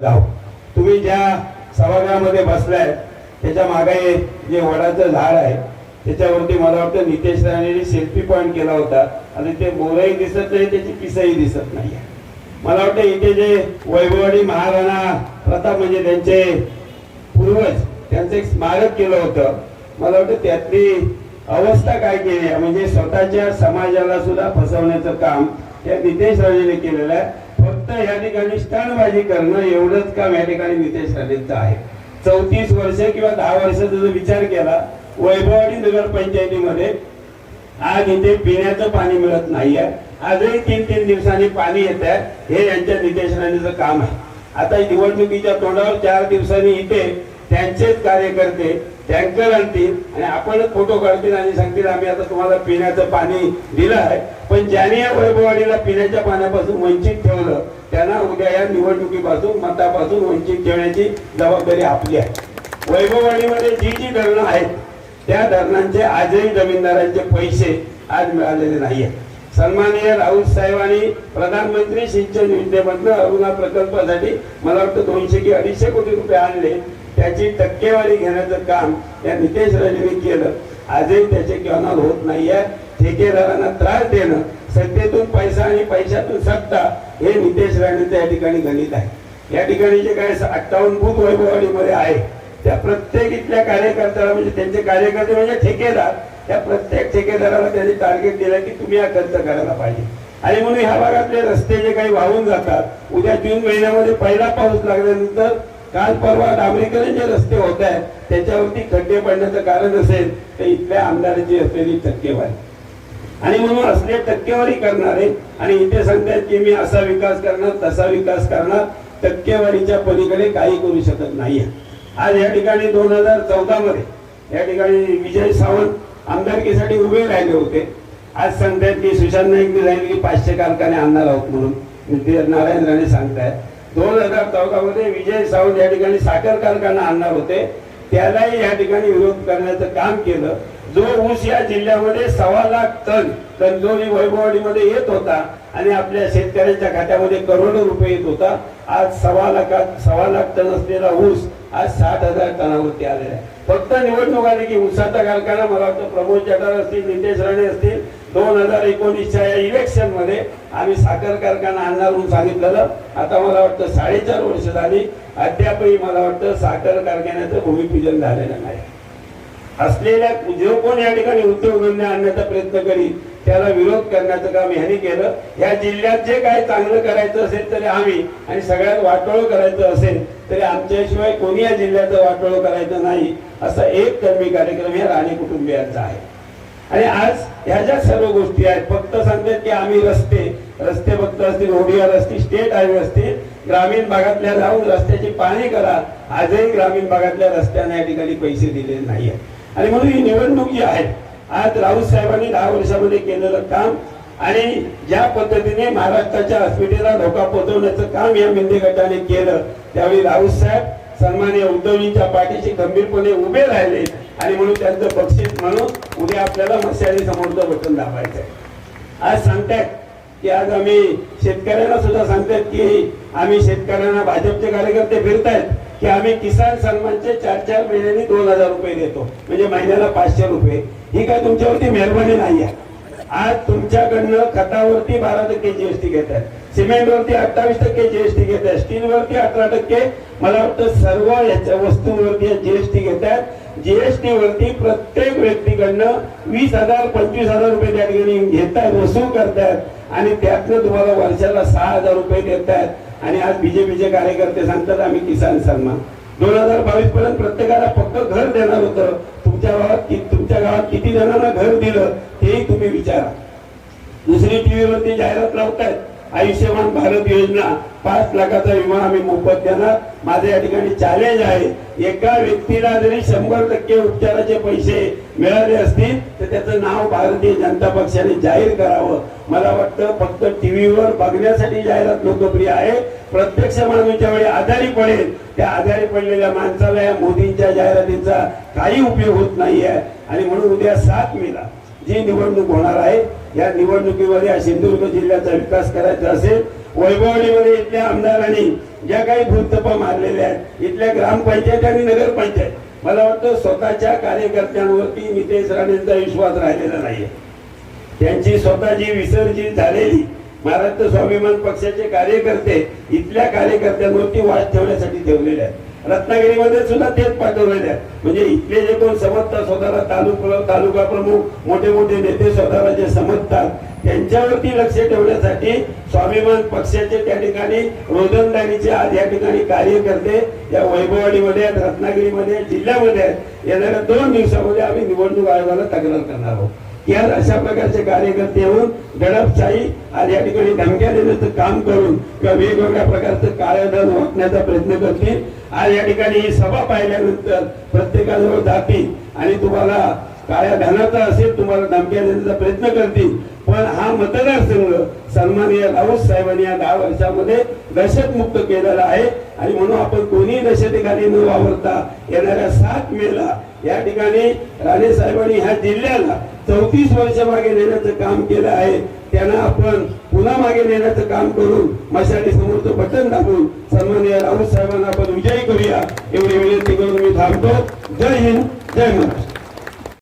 गाव तुम्ही ज्या सभागृहामध्ये बसलाय त्याच्यामागे जे वडाचं झाड आहे त्याच्यावरती मला वाटतं नितेश राणेने सेल्फी पॉईंट केला होता. आणि ते बोरही दिसत नाही त्याची पिसही दिसत नाही. मला वाटतं इथे जे वैभववाडी महाराणा प्रताप म्हणजे त्यांचे पूर्वज त्यांचं एक स्मारक केलं होतं. मला वाटतं त्यातली अवस्था काय केली म्हणजे स्वतःच्या समाजाला सुद्धा फसवण्याचं काम त्या नितेश राणेने केलेलं आहे. फक्त या ठिकाणी स्टनबाजी करणं एवढंच काम या ठिकाणी नितेश राणेंचं आहे. चौतीस वर्ष किंवा दहा वर्षाचा जर विचार केला वैभववाडी नगरपंचायतीमध्ये आज इथे पिण्याचं पाणी मिळत नाहीये. आजही तीन तीन दिवसांनी पाणी येत आहे. हे यांच्या नितेश राणेचं काम आहे. आता निवडणुकीच्या तोंडावर चार दिवसांनी इथे त्यांचेच कार्यकर्ते टँकर आणतील आणि आपणच फोटो काढतील आणि सांगतील आम्ही आता तुम्हाला पिण्याचं पाणी दिलं आहे. पण ज्याने या वैभववाडीला पिण्याच्या पाण्यापासून वंचित ठेवलं त्यांना उद्या या निवडणुकीपासून मतापासून वंचित ठेवण्याची जबाबदारी आपली आहे. वैभववाडीमध्ये जी जी धरणं आहेत त्या धरणांचे आजही जमीनदारांचे पैसे आज मिळालेले नाही आहेत सन्माननीय राऊत साहेबांनी प्रधानमंत्री सिंचन योजनेमधनं अरुणा प्रकल्पासाठी मला वाटतं दोनशे की अडीचशे कोटी रुपये आणले. त्याची टक्केवारी घेण्याचं काम या नितेश राणेंनी केलं. आजही त्याचे किनार होत नाहीये. ठेकेदारांना त्रास देणं सत्तेतून पैसा आणि पैशातून सत्ता हे नितेश राणेचं या ठिकाणी गणित आहे. या ठिकाणी जे काय अठ्ठावन्न भूत वैभववाडीमध्ये आहे त्या प्रत्येक इथल्या कार्यकर्त्याला म्हणजे त्यांचे कार्यकर्ते म्हणजे ठेकेदार त्या प्रत्येक ठेकेदाराला त्यांनी टार्गेट दिलं की तुम्ही हा खर्च करायला पाहिजे. आणि म्हणून ह्या भागातले रस्ते जे काही वाहून जातात उद्या जून महिन्यामध्ये पहिला पाऊस लागल्यानंतर काल परवा डांबरीकरण जे रस्ते होत आहेत त्याच्यावरती खड्डे पडण्याचं कारण असेल तर इथल्या आमदाराची असलेली टक्केवारी. आणि म्हणून असले टक्केवारी करणारे आणि इथे सांगतायत की मी असा विकास करणार तसा विकास करणार टक्केवारीच्या पलीकडे काही करू शकत नाहीये. आज या ठिकाणी दोन हजार चौदा मध्ये या ठिकाणी विजय सावंत आमदारकीसाठी उभे राहिले होते. आज सांगतायत की सुशांत नाईकने सांगितले की पाचशे कारखाने आणणार आहोत म्हणून. ते नारायण राणे सांगतायत. दोन हजार चौदा मध्ये विजय सावंत या ठिकाणी साखर कारखाना आणणार होते. त्यालाही या ठिकाणी विरोध करण्याचं काम केलं. जो ऊस या जिल्ह्यामध्ये सव्वा लाख टन कंजोरी वैभववाडीमध्ये येत होता आणि आपल्या शेतकऱ्यांच्या खात्यामध्ये करोडो रुपये येत होता आज सव्वा लाखात सव्वा लाख टन असलेला ऊस आज साठ हजार टनावरती आलेला आहे. फक्त निवडणूक आली की ऊसाचा कारखाना मला वाटतं प्रमोद जटार असतील नितेश राणे असतील दोन हजार एकोणीसच्या या इलेक्शनमध्ये आम्ही साखर कारखाना आणणार म्हणून सांगितलेलं. आता मला वाटतं साडेचार वर्ष झाली अद्यापही मला वाटतं साखर कारखान्याचं भूमिपूजन झालेलं नाही. असलेल्या जो कोण या ठिकाणी उद्योगधंदे आणण्याचा प्रयत्न करी त्याला विरोध करण्याचं काम ह्यांनी केलं. या जिल्ह्यात जे काय चांगलं करायचं असेल तरी आम्ही आणि सगळ्यात वाटोळ करायचं असेल तरी आमच्याशिवाय कोणी या जिल्ह्याचं वाटोळ करायचं नाही असा एक कर्मी कार्यक्रम हे राणे कुटुंबियांचा आहे. आणि आज ह्या ज्या सर्व गोष्टी आहेत फक्त सांगतात की आम्ही रस्ते रस्ते फक्त असतील ओडीआर असतील स्टेट हायवे असतील ग्रामीण भागातल्या जाऊन रस्त्याची पाहणी करा. आजही ग्रामीण भागातल्या रस्त्यांना या ठिकाणी पैसे दिलेले नाही आहेत आणि म्हणून ही निवडणूक जी आहे आज राऊत साहेबांनी दहा वर्षामध्ये केलेलं काम आणि ज्या पद्धतीने महाराष्ट्राच्या अस्मितेला धोका पोहोचवण्याचं काम या मिंदे गटाने केलं त्यावेळी राऊत साहेब सन्मान्य उद्धवजींच्या पाठीशी गंभीरपणे उभे राहिले आणि म्हणून त्यांचं बक्षीस म्हणून उद्या आपल्याला मशाली समोरचं बटन दाबायचं आहे आज सांगतायत की आज आम्ही शेतकऱ्यांना सुद्धा सांगतायत की आम्ही शेतकऱ्यांना भाजपचे कार्यकर्ते फिरतायत की आम्ही किसान सन्मानचे चार चार महिन्यांनी दोन हजार रुपये देतो. म्हणजे महिन्याला पाचशे रुपये. ही काय तुमच्यावरती मेहरबानी नाही आहे आज तुमच्याकडनं खतावरती बारा टक्के जीएसटी घेतात सिमेंट वरती अठ्ठावीस टक्के जीएसटी घेत आहे स्टील वरती अठरा टक्के. मला वाटतं सर्व याच्या वस्तूंवरती जीएसटी घेत आहेत जीएसटी वरती प्रत्येक व्यक्तीकडनं वीस हजार पंचवीस हजार रुपये त्या ठिकाणी घेत आहेत वसूल करतायत. आणि त्यातनं तुम्हाला वर्षाला सहा हजार रुपये देत आहेत आणि आज बीजेपीचे कार्यकर्ते सांगतात आम्ही किसान सन्मान. दोन हजार बावीस पर्यंत प्रत्येकाला पक्क घर देणार होतं. तुमच्या गावात तुमच्या गावात किती जणांना घर दिलं तेही तुम्ही विचारा. दुसरी टीव्हीवरती जाहिरात लावतायत. आयुष्यमान भारत योजना पाच लाखाचा विमा आम्ही मोफत देणार. माझे या ठिकाणी चॅलेंज आहे. एका व्यक्तीला जरी शंभर टक्के उपचाराचे पैसे मिळाले असतील तर त्याचं नाव भारतीय जनता पक्षाने जाहीर करावं. मला वाटतं फक्त टीव्हीवर बघण्यासाठी जाहिरात लोकप्रिय आहे. प्रत्यक्ष माणूस ज्यावेळी आजारी पडेल. त्या आजारी पडलेल्या माणसाला या मोदींच्या जाहिरातीचा काही उपयोग होत नाहीये. आणि म्हणून उद्या सात मेला जी निवडणूक होणार आहे या निवडणुकीमध्ये या सिंधुदुर्ग जिल्ह्याचा विकास करायचा असेल वैभवणीमध्ये इथल्या आमदारांनी ज्या काही भूतपा मारलेल्या आहेत इथल्या ग्रामपंचायत आणि नगरपंचायत मला वाटतं स्वतःच्या कार्यकर्त्यांवरती नितेश राणेंचा विश्वास राहिलेला नाहीये. त्यांची स्वतःची विसर्जित झालेली महाराष्ट्र स्वाभिमान पक्षाचे कार्यकर्ते इथल्या कार्यकर्त्यांवरती वाद ठेवण्यासाठी ठेवलेले आहेत. रत्नागिरीमध्ये सुद्धा तेच पाठवलेले आहेत म्हणजे इथले जे कोण समजतात स्वतःला तालुका तालुका प्रमुख मोठे मोठे नेते स्वतःला जे समजतात त्यांच्यावरती लक्ष ठेवण्यासाठी स्वाभिमान पक्षाचे त्या ठिकाणी रोजंदारीचे आज या ठिकाणी कार्यकर्ते या वैभववाडीमध्ये आहेत रत्नागिरीमध्ये आहेत, जिल्ह्यामध्ये आहेत. येणाऱ्या दोन दिवसामध्ये आम्ही निवडणूक आयोगाला तक्रार करणार आहोत. या अशा प्रकारचे कार्यकर्ते येऊन दडपशाही आणि या ठिकाणी धमक्या देण्याचं काम करून किंवा वेगवेगळ्या प्रकारचं काळं धन प्रयत्न करतील. आणि या ठिकाणी ही सभा पाहिल्यानंतर प्रत्येकाजवळ जातील आणि तुम्हाला काळ्या धनाचा असेल तुम्हाला धमक्या देण्याचा प्रयत्न करतील. पण हा मतदारसंघ सन्माननीय राऊत साहेबांनी या दहा वर्षामध्ये दहशतमुक्त केलेला आहे. आणि म्हणून आपण कोणी ठिकाणी न वावरता येणाऱ्या सात मेला या ठिकाणी राणे साहेबांनी ह्या जिल्ह्याला चौतीस वर्ष मागे नेण्याचं काम केलं आहे. त्यांना आपण पुन्हा मागे नेण्याचं काम करून मशाली समोरचं बटन दाबून सन्माननीय राऊत साहेबांना आपण विजयी करूया. एवढी विनंती करून मी थांबतो. जय हिंद जय महाराष्ट्र.